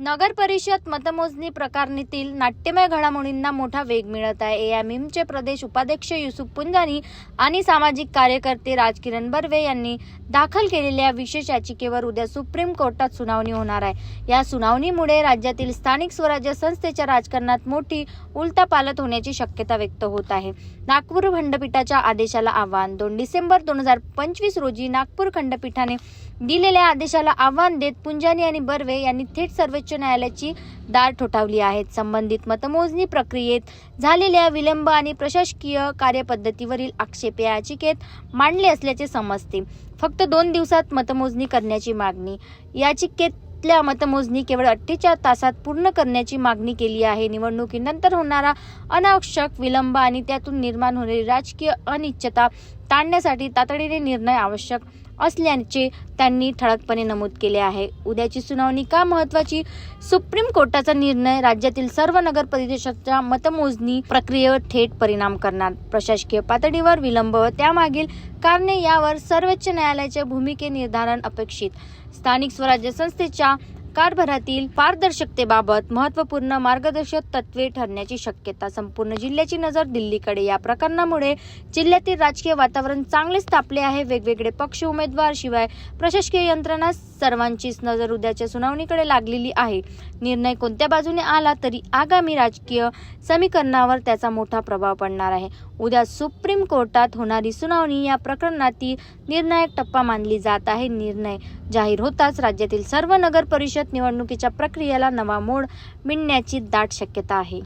नगर परिषद मतमोजणी प्रकरणीतील नाट्यमय घडामोडींना मोठा वेग मिळत आहे. एआयएमचे प्रदेश उपाध्यक्ष युसुफ पुंजानी आणि सामाजिक कार्यकर्ते राजकिरण बर्वे यांनी दाखल केलेल्या विशेष याचिकेवर उद्या सुप्रीम कोर्टात सुनावणी होणार आहे. या सुनावणीमुळे राज्यातील स्थानिक स्वराज्य संस्थेच्या राजकारणात मोठी उलटापालट होण्याची शक्यता व्यक्त होत आहे. नागपूर खंडपीठाच्या आदेशाला आव्हान. दोन डिसेंबर दोन हजार पंचवीस रोजी नागपूर खंडपीठाने दिलेल्या आदेशाला आव्हान देत पुंजानी आणि बर्वे यांनी थेट सर्वोच्च न्यायालयाची दार ठोठावली आहेत. संबंधित मतमोजणी प्रक्रियेत झालेल्या विलंब आणि प्रशासकीय कार्यपद्धतीवरील आक्षेप या याचिकेत मांडले असल्याचे समजते. फक्त दोन दिवसात मतमोजणी करण्याची मागणी. याचिकेतल्या मतमोजणी केवळ अठ्ठेचाळीस तासात पूर्ण करण्याची मागणी केली आहे. निवडणुकीनंतर होणारा अनावश्यक विलंब आणि त्यातून निर्माण होणारी राजकीय अनिश्चितता टाळण्यासाठी तातडीने निर्णय आवश्यक असल्याचे त्यांनी ठळकपणे नमूद केले आहे. उद्याची सुनावणी का महत्वाची? सुप्रीम कोर्टाचा निर्णय राज्यातील सर्व नगर परिषदेच्या मतमोजणी प्रक्रियेवर थेट परिणाम करणार. प्रशासकीय पातळीवर विलंब व त्यामागील कारणे यावर सर्वोच्च न्यायालयाच्या भूमिके निर्धारण अपेक्षित. स्थानिक स्वराज्य संस्थेच्या कारभारातील पारदर्शकतेबाबत महत्त्वपूर्ण मार्गदर्शक तत्वे ठरण्याची शक्यता. संपूर्ण जिल्ह्याची नजर दिल्लीकडे. या प्रकरणामुळे जिल्ह्यातील राजकीय वातावरण चांगलेच तापले आहे. वेगवेगळे पक्ष उमेदवार शिवाय प्रशासकीय यंत्रणा सर्वांचीच नजर उद्याच्या सुनावणीकडे लागलेली आहे. निर्णय कोणत्या बाजूने आला तरी आगामी राजकीय समीकरणावर त्याचा मोठा प्रभाव पडणार आहे. उद्या सुप्रीम कोर्टात होणारी सुनावणी या प्रकरणातील निर्णायक टप्पा मानली जात आहे. निर्णय जाहीर होताच राज्यातील सर्व नगर परिषद निवडणुकीच्या प्रक्रियेला नवा मोड मिळण्याची दाट शक्यता आहे.